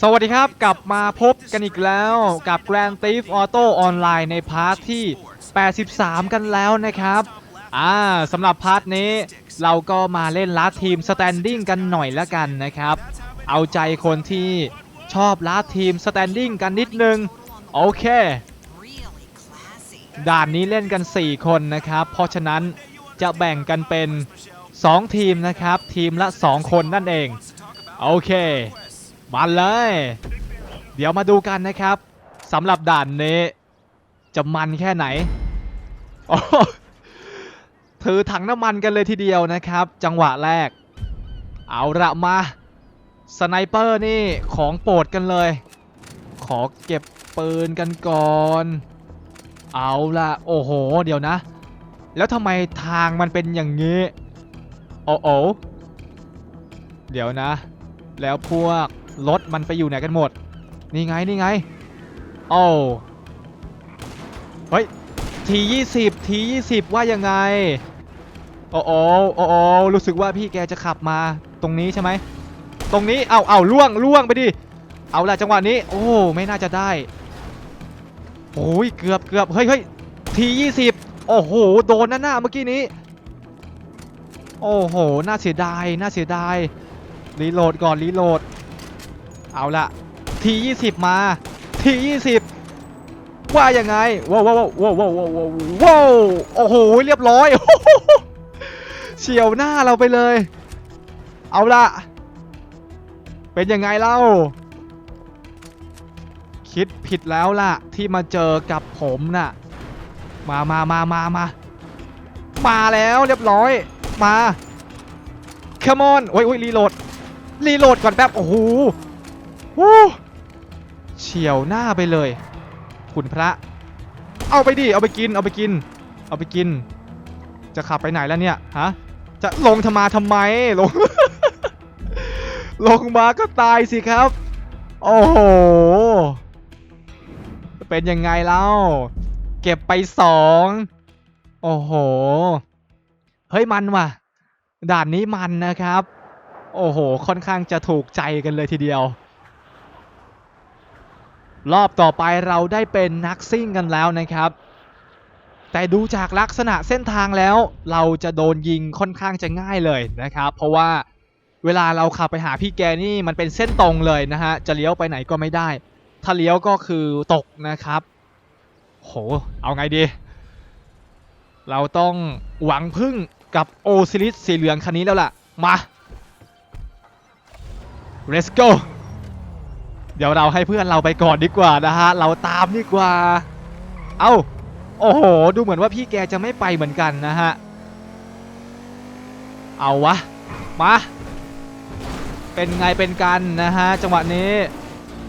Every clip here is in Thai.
สวัสดีครับ กลับมาพบกันอีกแล้วกับ Grand Theft Auto Online ในพาร์ทที่ 83 กันแล้วนะครับอ่าสำหรับพาร์ทนี้เราก็มาเล่นลัดทีม Standing กันหน่อยละกันนะครับ เอาใจคนที่ชอบลัดทีม Standing กันนิดนึง โอเค ด่านนี้เล่นกัน 4 คนนะครับ เพราะฉะนั้นจะแบ่งกันเป็น 2 ทีมนะครับ ทีมละ 2 คนนั่นเอง โอเค มาเลย เดี๋ยวมาดูกันนะครับสำหรับด่านนี้ จะมันแค่ไหนโอ้ถือถังน้ำมันกันเลยทีเดียวนะครับ จังหวะแรก เอาละมาสไนเปอร์นี่ของโปรดกันเลย ขอเก็บปืนกันก่อน เอาละโอ้โห เดี๋ยวนะ แล้วทำไมทางมันเป็นอย่างนี้ โอ้โอเดี๋ยวนะ แล้วพวก รถมันไปอยู่ไหนกันหมด นี่ไง นี่ไง โอ้เฮ้ยทียี่สิบทียี่สิบว่ายังไง โอ้โอโอ้โอรู้สึกว่าพี่แกจะขับมาตรงนี้ใช่ไหม ตรงนี้ เอาเอาล่วงล่วงไปดิ เอาละจังหวะนี้ โอ้ ไม่น่าจะได้ โอ้ย เกือบเกือบเฮ้ยเฮ้ยทียี่สิบโอ้โห โดนหน้าหน้าเมื่อกี้นี้ โอ้โห น่าเสียดาย น่าเสียดาย รีโหลดก่อน รีโหลด เอาละที20มาที20ว่ายังไงว้าวว้าวว้าวว้าวว้าวว้าวว้าวโอ้โหเรียบร้อยเฉียวหน้าเราไปเลย เอาละเป็นยังไงเล่า คิดผิดแล้วล่ะ ที่มาเจอกับผมน่ะ มามามามามามาแล้วเรียบร้อย มา come on โอ้ยโอ้ยรีโหลด รีโหลดก่อนแป๊บ โอ้โห วู้เฉียวหน้าไปเลย คุณพระ เอาไปดิ เอาไปกิน เอาไปกิน เอาไปกิน จะขับไปไหนแล้วเนี่ยฮะ จะลงทมาทำไม ลง ลงมาก็ตายสิครับ โอ้โห เป็นยังไงเล่า เก็บไปสอง โอ้โห เฮ้ยมันว่ะ ด่านนี้มันนะครับ โอ้โห ค่อนข้างจะถูกใจกันเลยทีเดียว รอบต่อไปเราได้เป็นนักซิ่งกันแล้วนะครับ แต่ดูจากลักษณะเส้นทางแล้วเราจะโดนยิงค่อนข้างจะง่ายเลยนะครับ เพราะว่าเวลาเราขับไปหาพี่แกนี่มันเป็นเส้นตรงเลยนะฮะ จะเลี้ยวไปไหนก็ไม่ได้ ถ้าเลี้ยวก็คือตกนะครับ โห เอาไงดี เราต้องหวังพึ่งกับโอซิลิสสีเหลืองคันนี้แล้วล่ะ มา let's go เดี๋ยวเราให้เพื่อนเราไปก่อนดีกว่านะฮะ เราตามดีกว่า เอา้า โอ้โห ดูเหมือนว่าพี่แกจะไม่ไปเหมือนกันนะฮะ เอาวะ มา เป็นไงเป็นกันนะฮะ จังหวะนี้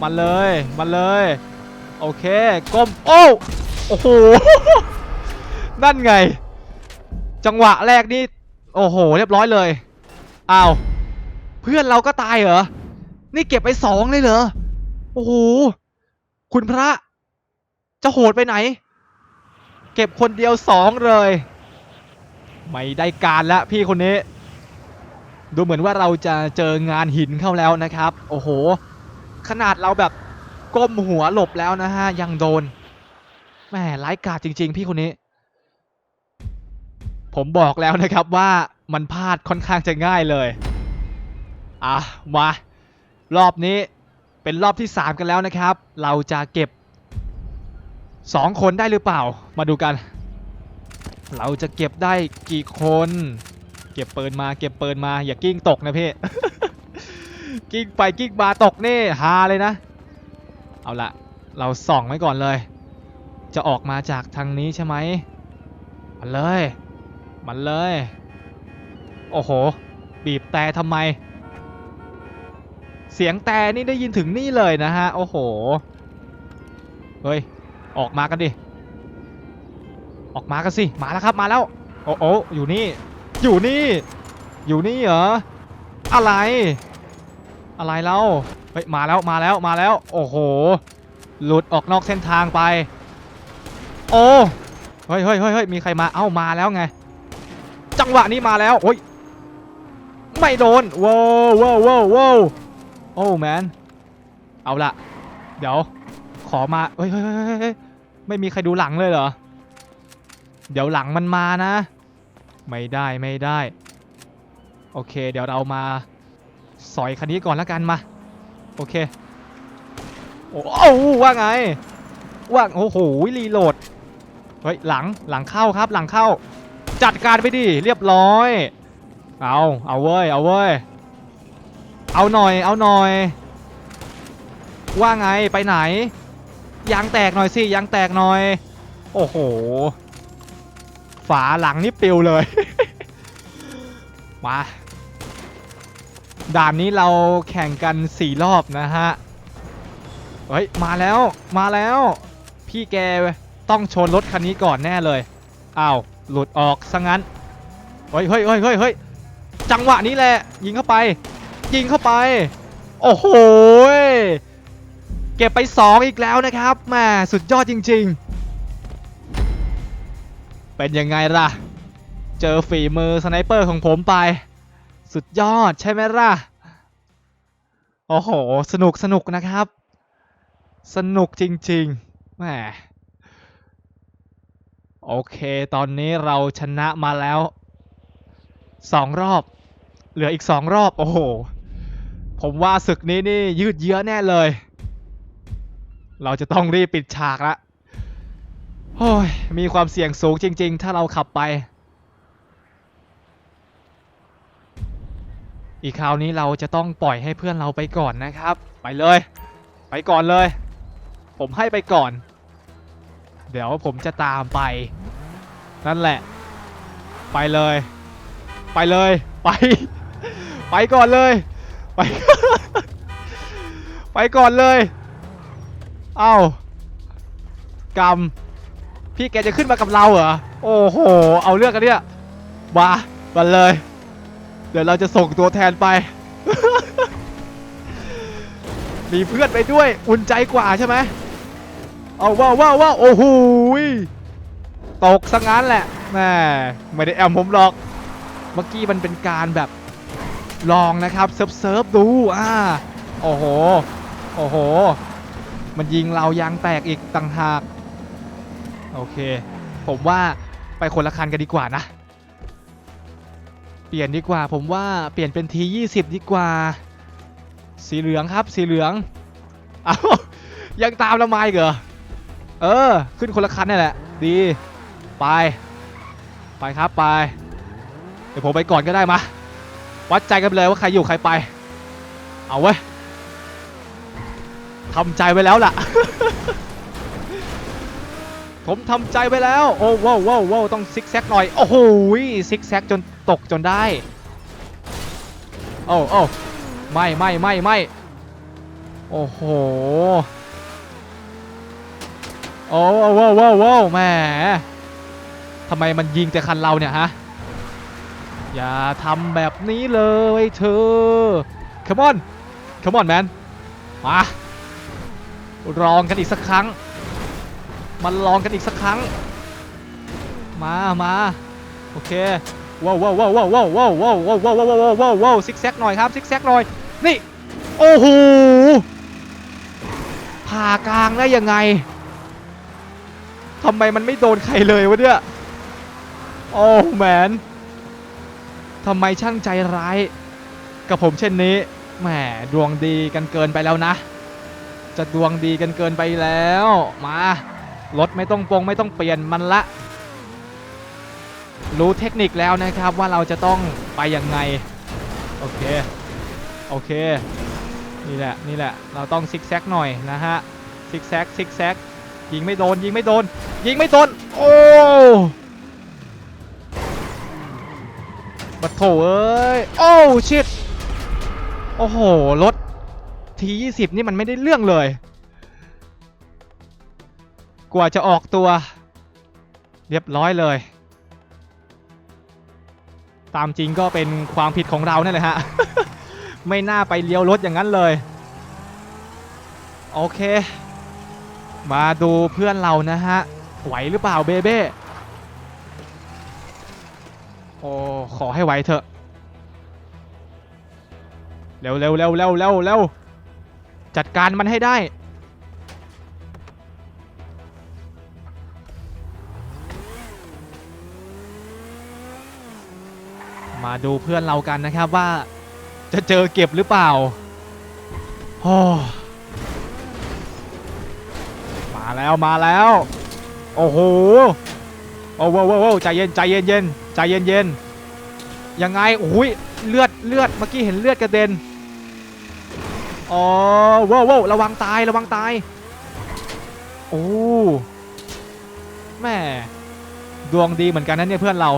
มันเลย มันเลย โอเค ก้ม โอ้โอ้โห นั่นไง จังหวะแรกนี่ โอ้โห เรียบร้อยเลย อ้าว เพื่อนเราก็ตายเหรอ นี่เก็บไปสองเลยเหรอ โอ้โห คุณพระ จะโหดไปไหน เก็บคนเดียวสองเลย ไม่ได้การแล้วพี่คนนี้ ดูเหมือนว่าเราจะเจองานหินเข้าแล้วนะครับ โอ้โห ขนาดเราแบบก้มหัวหลบแล้วนะฮะ ยังโดนแหมร้ายกาจจริง ๆ พี่คนนี้ ผมบอกแล้วนะครับว่ามันพลาดค่อนข้างจะง่ายเลย อะ มา รอบนี้ เป็นรอบที่ 3 กันแล้วนะครับ เราจะเก็บ 2 คนได้หรือเปล่า มาดูกัน เราจะเก็บได้กี่คน เก็บเปืนมา เก็บเปืนมา อย่ากิ้งตกนะพี่ กิ้งไปกิ้งมาตกนี่ฮาเลยนะ เอาละเราส่องไว้ก่อนเลย จะออกมาจากทางนี้ใช่ไหมมาเลย มันเลย โอ้โห บีบแต่ทำไม เสียงแต่นี่ได้ยินถึงนี่เลยนะฮะ โอ้โห เฮ้ย ออกมากันดิ ออกมากันสิ มาแล้วครับ มาแล้ว โอ้โออยู่นี่ อยู่นี่ อยู่นี่เหรอ อะไร อะไรเล่าเฮ้ย มาแล้ว มาแล้ว มาแล้ว โอ้โห หลุดออกนอกเส้นทางไป โอ้ เฮ้ยเฮ้ยเฮ้ยเฮ้ยมีใครมา เอ้า มาแล้วไง จังหวะนี้มาแล้วโอ้ย ไม่โดนว้าวว้าวว้าวว้าว โอ้แมนเอาละเดี๋ยว ขอมาเฮ้ยเฮ้ยเฮ้ยเฮ้ยไม่มีใครดูหลังเลยเหรอ เดี๋ยวหลังมันมานะ ไม่ได้ไม่ได้ โอเค เดี๋ยวเรามา สอยคันนี้ก่อนแล้วกันมา โอเคโอ้โอ้ว่าไง ว่าโอ้โหรีโหลด เฮ้ยหลังหลังเข้าครับหลังเข้า จัดการไปดิเรียบร้อย เอาเอาเว้ยเอาเว้ย เอาหน่อย เอาหน่อย ว่าไงไปไหน ยางแตกหน่อยสิยางแตกหน่อย โอ้โห ฝาหลังนี่ปิวเลย มาด่านนี้เราแข่งกัน 4 รอบนะฮะ เฮ้ย มาแล้วมาแล้ว พี่แกต้องชนรถคันนี้ก่อนแน่เลยอ้าวหลุดออกซะงั้น เฮ้ยเฮ้ยเฮ้ยเฮ้ยเฮ้ยจังหวะนี้แหละ ยิงเข้าไป ยิงเข้าไป โอ้โห เก็บไป 2 อีกแล้วนะครับแม่สุดยอดจริง ๆ เป็นยังไงล่ะ เจอฝีมือสไนเปอร์ของผมไป สุดยอดใช่ไหมล่ะ โอ้โห สนุกสนุกนะครับ สนุกจริงๆแหมโอเค ตอนนี้เราชนะมาแล้วสองรอบ เหลืออีกสองรอบ โอ้โห ผมว่าศึกนี้นี่ยืดเยื้อแน่เลย เราจะต้องรีบปิดฉากละโอ้ย มีความเสี่ยงสูงจริง ๆ ถ้าเราขับไป อีกคราวนี้เราจะต้องปล่อยให้เพื่อนเราไปก่อนนะครับ ไปเลย ไปก่อนเลย ผมให้ไปก่อน เดี๋ยวผมจะตามไป นั่นแหละ ไปเลย ไปเลย ไป ไปก่อนเลยไป ไปก่อนเลยเอ้ากรรมพี่แกจะขึ้นมากับเราเหรอโอ้โหเอาเรื่องกันเนี่ยมามาเลย เดี๋ยวเราจะส่งตัวแทนไป มีเพื่อนไปด้วยอุ่นใจกว่าใช่ไหมเอาว้าวว้าวว้าวโอ้โหตกซะงั้นแหละแม่ไม่ได้แอมผมหรอก เมื่อกี้มันเป็นการแบบ ลองนะครับเซิร์ฟเซิร์ฟดูอ่าโอ้โหโอ้โห มันยิงเรายางแตกอีกต่างหาก โอเค ผมว่าไปคนละคันกันดีกว่านะ เปลี่ยนดีกว่า ผมว่าเปลี่ยนเป็นที20 ดีกว่า สีเหลืองครับสีเหลือง เอายังตามเรามเหรอ เออ ขึ้นคนละคันนี่แหละ ดี ไป ไปครับไป เดี๋ยวผมไปก่อนก็ได้มา วัดใจกันไปเลยว่าใครอยู่ใครไป เอาเว้ยทำใจไว้แล้วล่ะ ผมทำใจไว้แล้ว โอ้ว้าวว้าวาวต้องซิกแซกหน่อย โอ้โหซิกแซกจนตกจนได้ โอ้โอ้ไม่ไม่ไม่ไม่โอ้โห โอ้ว้าวว้าวว้าวว้าวแหมทำไมมันยิงแต่คันเราเนี่ยฮะ อย่าทำแบบนี้เลยเธอ come on come on man มา ลองกันอีกสักครั้งมาลองกันอีกสักครั้ง มามาโอเคว้าวว้าวว้าวว้าวว้าวว้าวว้าวว้าวว้าวว้าวว้าวว้าวว้าวซิกแซกหน่อยครับซิกแซกหน่อย นี่ โอ้โห ผ่ากลางได้ยังไงทำไมมันไม่โดนใครเลยวะเนี่ย โอ้แมน ทำไมช่างใจร้าย กับผมเช่นนี้แหมดวงดีกันเกินไปแล้วนะ จะดวงดีกันเกินไปแล้ว มารถไม่ต้องปรงไม่ต้องเปลี่ยนมันละ รู้เทคนิคแล้วนะครับว่าเราจะต้องไปยังไง โอเค โอเค นี่แหละ นี่แหละ เราต้องซิกแซกหน่อยนะฮะ ซิกแซก ซิกแซก ยิงไม่โดน ยิงไม่โดน ยิงไม่โดน โอ้ บัดโถเอ้ย โอ้ชิตโอ้โห รถที20นี่มันไม่ได้เรื่องเลย กว่าจะออกตัว เรียบร้อยเลย ตามจริงก็เป็นความผิดของเรานั่นแหละฮะ ไม่น่าไปเลี้ยวรถอย่างนั้นเลย โอเค มาดูเพื่อนเรานะฮะ ไหวหรือเปล่าเบเบ้ โอ้ขอให้ไวเถอะเร็วเร็วเร็วเร็วเร็วเร็วจัดการมันให้ได้มาดูเพื่อนเรากันนะครับว่าจะเจอเก็บหรือเปล่าโอ้มาแล้วมาแล้ว โอ้โห โอ้โหโว้โว้ใจเย็นใจเย็นเย็น ใจเย็นเย็นยังไงโอ้ยเลือดเลือดเมื่อกี้เห็นเลือดกระเด็น อ๋อว้โว้ระวังตายระวังตาย โอ้แม่ดวงดีเหมือนกันนะเนี่ยเพื่อนเรา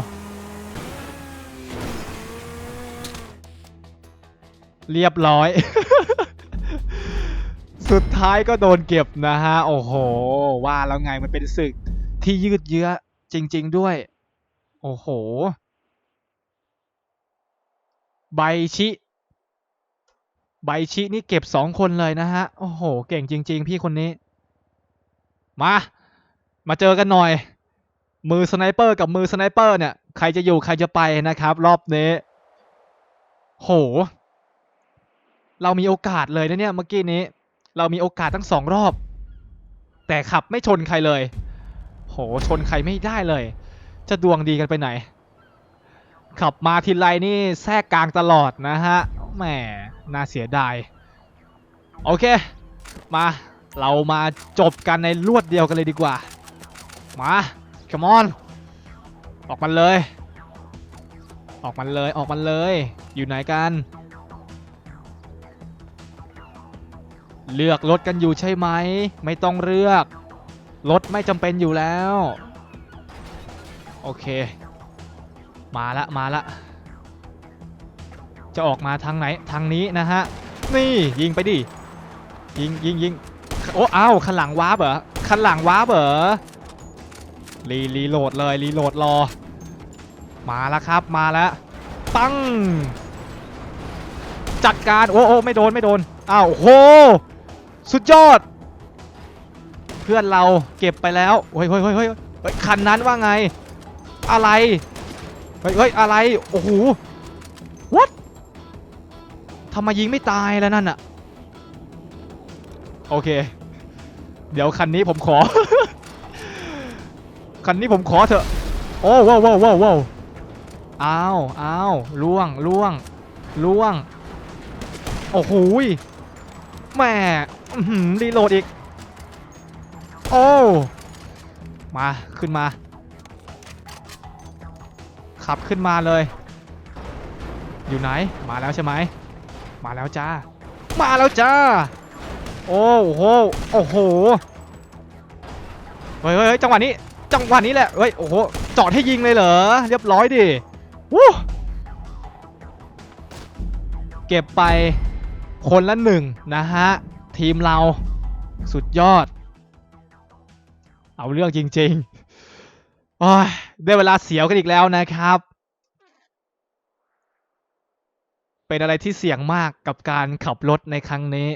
เรียบร้อย สุดท้ายก็โดนเก็บนะฮะ โอ้โห ว่าแล้วไงมันเป็นศึกที่ยืดเยื้อจริง ๆ ด้วย โอ้โหใบชิใบชินี่เก็บสองคนเลยนะฮะ โอ้โห เก่งจริง ๆ พี่คนนี้ มา มาเจอกันหน่อย มือสไนเปอร์กับมือสไนเปอร์เนี่ย ใครจะอยู่ใครจะไปนะครับ รอบนี้ โห เรามีโอกาสเลยนะเนี่ยเมื่อกี้นี้ เรามีโอกาสทั้งสองรอบ แต่ขับไม่ชนใครเลย โห ชนใครไม่ได้เลย จะดวงดีกันไปไหน ขับมาทีไรนี่แทรกกลางตลอดนะฮะแหมน่าเสียดาย โอเค มาเรามาจบกันในรวดเดียวกันเลยดีกว่า มา come on ออกมันเลย ออกมันเลย ออกมันเลย อยู่ไหนกัน เลือกรถกันอยู่ใช่ไหม ไม่ต้องเลือก รถไม่จำเป็นอยู่แล้ว โอเค มาละมาละ จะออกมาทางไหนทางนี้นะฮะ นี่ยิงไปดิ ยิงยิงยิงโอ้อ้าวขันหลังว้าเหรอขันหลังว้าเหรอรีรีโหลดเลยรีโหลดรอ มาแล้วครับมาแล้วปัง จัดการโอ้โอ้ไม่โดนไม่โดนอ้าวโหสุดยอด เพื่อนเราเก็บไปแล้วเฮ้ยเฮ้ยเฮ้ยเฮ้ยเฮ้ยคันนั้นว่าไง อะไร เฮ้ยเฮ้ยอะไร โอ้โห what ทำไมยิงไม่ตายแล้วนั่นอะโอเค เดี๋ยวคันนี้ผมขอ คันนี้ผมขอเถอะ โอ้ว้าวว้าวว้าวว้าวอ้าวอ้าวล่วงล่วงล่วง โอ้โหยแหม่อื้อหือรีโหลดอีก โอ้ มา ขึ้นมา ขับขึ้นมาเลย อยู่ไหนมาแล้วใช่ไหมมาแล้วจ้า มาแล้วจ้า โอ้โหโอ้โหเฮ้ยเฮ้ยจังหวะนี้จังหวะนี้แหละเฮ้ยโอ้โหจอดให้ยิงเลยเหรอเรียบร้อยดิวู้เก็บไปคนละหนึ่งนะฮะ ทีมเราสุดยอด เอาเรื่องจริงๆโอ้ย ได้เวลาเสียวกันอีกแล้วนะครับ เป็นอะไรที่เสี่ยงมากกับการขับรถในครั้งนี้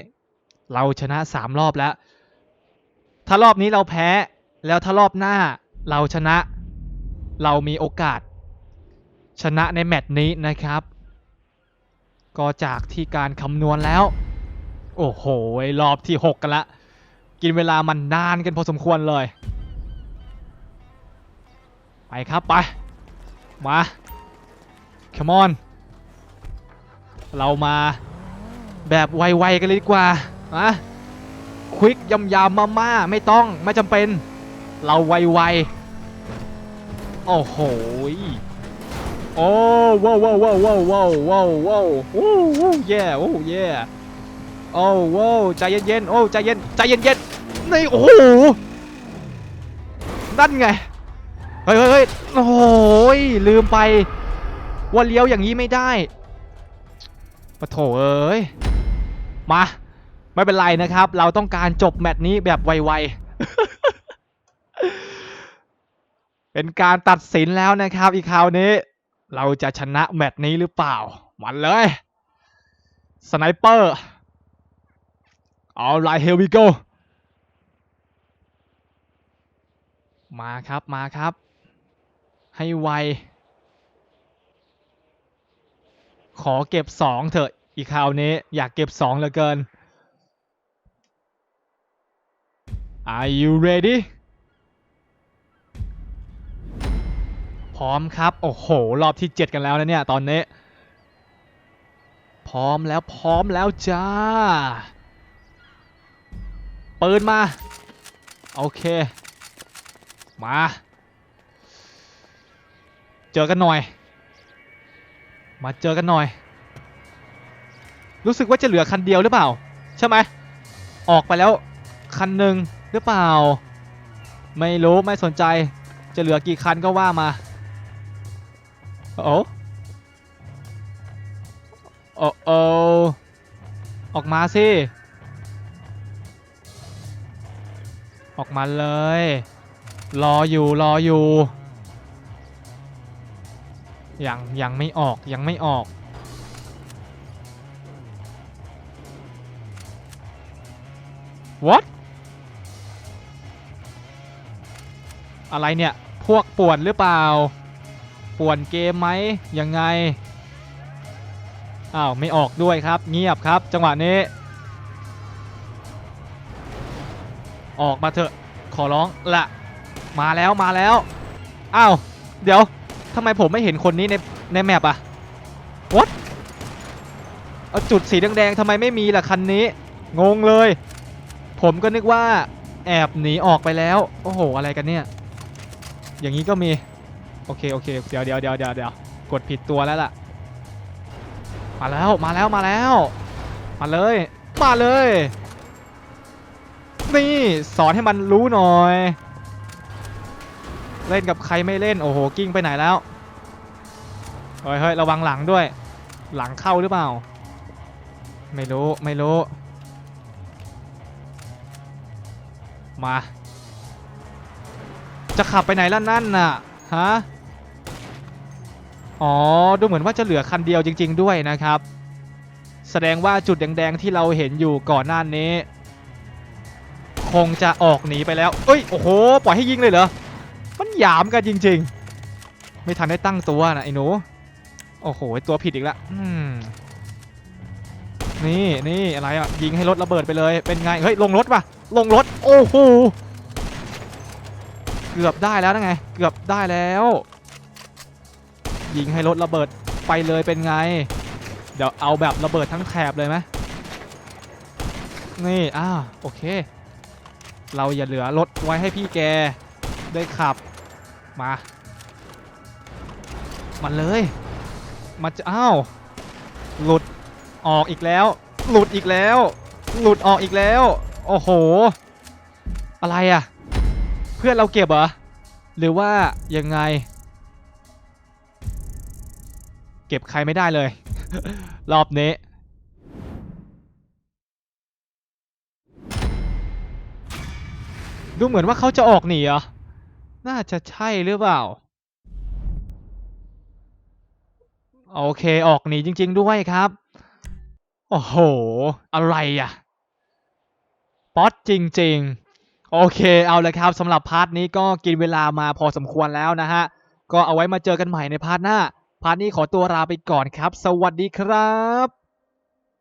เราชนะ3รอบแล้ว ถ้ารอบนี้เราแพ้ แล้วถ้ารอบหน้าเราชนะ เรามีโอกาส ชนะในแมตช์นี้นะครับ ก็จากที่การคำนวณแล้ว โอ้โหรอบที่ 6 กันละ กินเวลามันนานกันพอสมควรเลย ไปครับไป มา come on เรามาแบบไวๆกันเลยดีกว่านะควิกยำยำมาม่าไม่ต้องไม่จำเป็น เราไวๆโอ้โหโอ้ว้าวว้าวว้าวว้าวว้าวว้าวว้าวโอ้โหเย่โอ้เย่โอ้ว้าวใจเย็นๆโอ้ใจเย็นใจเย็นๆนี่โอ้โหนั่นไง เฮ้ยเฮ้ยเฮ้ยโอ้โหยลืมไป ว่าเลี้ยวอย่างนี้ไม่ได้ปะโถเอ้ย มา ไม่เป็นไรนะครับ เราต้องการจบแมตช์นี้แบบไวๆ เป็นการตัดสินแล้วนะครับ อีกคราวนี้ เราจะชนะแมตช์นี้หรือเปล่า มันเลย สไนเปอร์ alright here we go มาครับ มาครับ ให้ไว ขอเก็บ2เถอะอีกคราวนี้อยากเก็บ2เหลือเกิน Are you ready พร้อมครับ โอ้โห รอบที่ 7 กันแล้วนะเนี่ย ตอนนี้ พร้อมแล้วพร้อมแล้วจ้าปืนมา โอเค มา เจอกันหน่อย มาเจอกันหน่อย รู้สึกว่าจะเหลือคันเดียวหรือเปล่า ใช่ไหมออกไปแล้วคันหนึ่งหรือเปล่า ไม่รู้ไม่สนใจ จะเหลือกี่คันก็ว่ามาโอ้โอ้โอออกมาสิออกมาเลย รออยู่รออยู่ ยังยังไม่ออกยังไม่ออก what อะไรเนี่ย พวกป่วนหรือเปล่า ป่วนเกมไหมยังไง อ้าว ไม่ออกด้วยครับ เงียบครับ จังหวะนี้ ออกมาเถอะ ขอร้องละ มาแล้วมาแล้ว อ้าว เดี๋ยว ทำไมผมไม่เห็นคนนี้ในในแมปอะ what เอาจุดสีแดงๆทำไมไม่มีล่ะคันนี้ งงเลย ผมก็นึกว่าแอบหนีออกไปแล้ว โอ้โห อะไรกันเนี่ย อย่างนี้ก็มี โอเค โอเค เดี๋ยวเดี๋ยวเดี๋ยวเดี๋ยวเดี๋ยวกดผิดตัวแล้วล่ะ มาแล้ว มาแล้ว มาแล้ว มาเลย มาเลย นี่ สอนให้มันรู้หน่อย เล่นกับใครไม่เล่นโอ้โหกิ้งไปไหนแล้วเฮ้ยเฮ้ยระวังหลังด้วย หลังเข้าหรือเปล่า ไม่รู้ไม่รู้ มา จะขับไปไหนล่ะนั่นน่ะฮะอ๋อดูเหมือนว่าจะเหลือคันเดียวจริง ๆ ด้วยนะครับ แสดงว่าจุดแดงๆที่เราเห็นอยู่ก่อนหน้านี้ คงจะออกหนีไปแล้วเอ้ยโอ้โหปล่อยให้ยิงเลยเหรอ หยามกันจริง ๆ ไม่ทันได้ตั้งตัวนะไอ้หนู โอ้โห ตัวผิดอีกแล้วนี่นี่อะไรอะ ยิงให้รถระเบิดไปเลย เป็นไง เฮ้ย ลงรถป่ะ ลงรถ โอ้โห เกือบได้แล้วนะไง เกือบได้แล้ว ยิงให้รถระเบิดไปเลยเป็นไง เดี๋ยวเอาแบบระเบิดทั้งแถบเลยไหมนี่อ้าวโอเค เราอย่าเหลือรถไว้ให้พี่แกได้ขับ มา มันเลยมันจะอ้าวหลุดออกอีกแล้ว หลุดอีกแล้ว หลุดออกอีกแล้ว โอ้โห อะไรอะเพื่อนเราเก็บเหรอ หรือว่ายังไง เก็บใครไม่ได้เลย รอบนี้ดูเหมือนว่าเขาจะออกหนีเหรอ น่าจะใช่หรือเปล่า โอเคออกหนีจริง ๆ ด้วยครับ โอ้โห อะไรอะ ป๊อตจริง ๆ โอเคเอาเลยครับสำหรับพาร์ทนี้ก็กินเวลามาพอสมควรแล้วนะฮะ ก็เอาไว้มาเจอกันใหม่ในพาร์ทหน้า พาร์ทนี้ขอตัวลาไปก่อนครับ สวัสดีครับ